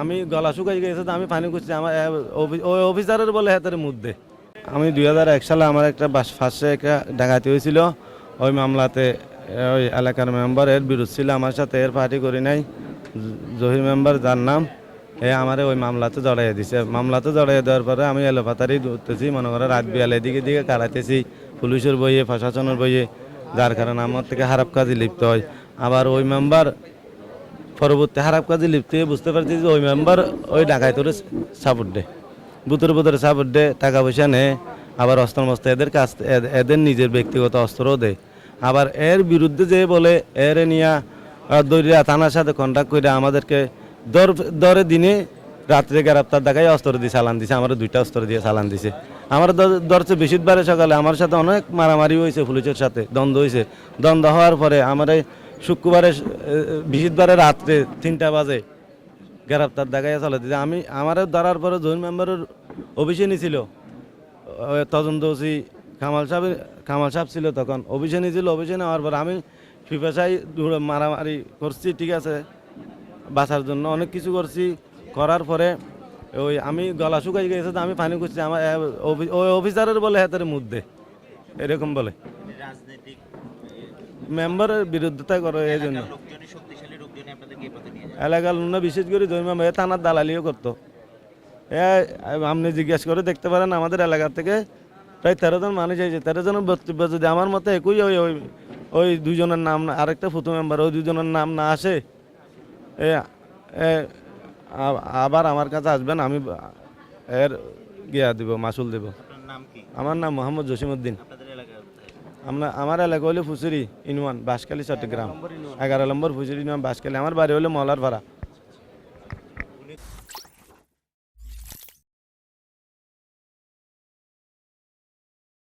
আমি গলা শুকাই গেছে তো আমি পানি করছি আমার ওই অফিসারের বলে হাতের মধ্যে আমি দুই হাজার এক সালে আমার একটা বাস একটা ডাকাতি হয়েছিল, ওই মামলাতে ওই এলাকার মেম্বার এর বিরোধ ছিল, আমার সাথে এর পার্টি করি নাই। জহির মেম্বার যার নাম, এ আমারে ওই মামলাতে জড়াইয়ে দিছে। মামলাতে জড়াইয়ে দেওয়ার পরে আমি এলোপাতারি ধরতেছি, মনে করে রাত বিয়ালে দিকে দিকে কারাইতেছি পুলিশের বইয়ে, প্রশাসনের বইয়ে, যার কারণে আমার থেকে খারাপ কাজে লিপ্ত হয়। আবার ওই মেম্বার পরবর্তী খারাপ কাজে লিপ্ত হয়ে বুঝতে পারছি যে ওই মেম্বার ওই ডাকায় তোর সাপোর্ট দেয় বুতরে বুতরে সাপোর্ট দেয় টাকা পয়সা নেয় আবার অস্ত্র মস্ত্র এদের কাছ এদের নিজের ব্যক্তিগত অস্ত্রও দেয় আবার এর বিরুদ্ধে যে বলে, এর নিয়া দরিয়া থানার সাথে কন্ট্যাক্ট করে আমাদেরকে দর, দরে দিনে রাত্রে গ্রেপ্তার দেখাই অস্ত্র দিয়ে চালান দিছে আমার দুইটা অস্ত্র দিয়ে চালান দিছে। আমার দ- ধরছে বৃহস্পতিবারে সকালে আমার সাথে অনেক মারামারি হয়েছে পুলিশের সাথে, দ্বন্দ্ব হয়েছে। দ্বন্দ্ব হওয়ার পরে আমার শুক্রবারে বৃহস্পতিবারে রাত্রে তিনটা বাজে গ্রেপ্তার দেখাইয়া চলে দিছে আমি আমার ধরার পরে জৈন মেম্বারের অফিসে ওই তদন্ত ওসি কামাল সাহেব কামাল সাহেব ছিল তখন। অফিসে নিয়েছিল অফিসে নেওয়ার পর আমি ফিফাসাই মারামারি করছি, ঠিক আছে, বাঁচার জন্য। অনেক কিছু করছি, করার পরে ওই আমি গলা শুকাই গেছে তো আমি পানি করছি আমার ওই অফিসারের বলে হাতের মধ্যে এরকম বলে। রাজনৈতিক মেম্বারের বিরুদ্ধতা করে এই জন্য। এলাকার লোকরা বিশেষ করে জৈমা মেয়ে থানার দালালিও করতো। এ আপনি জিজ্ঞেস করে দেখতে পারেন আমাদের এলাকার থেকে প্রায় তেরো জন মানুষ হয়েছে তেরো জনের বক্তব্য যদি আমার মতে একই ওই ওই ওই দুজনের নাম না আরেকটা ফুতু মেম্বার ওই দুজনের নাম না আসে এ আবার আমার কাছে আসবেন আমি এর গিয়া দিব মাসুল দিব। আমার নাম মোহাম্মদ জসিমউদ্দিন? আমরা, আমার এলাকা হলো ফুচুরি ইনওয়ান বাঁশখালী, চট্টগ্রাম। এগারো নম্বর ফুচুরি ইনওয়ান বাঁশখালী। আমার বাড়ি হলো মলার ভাড়া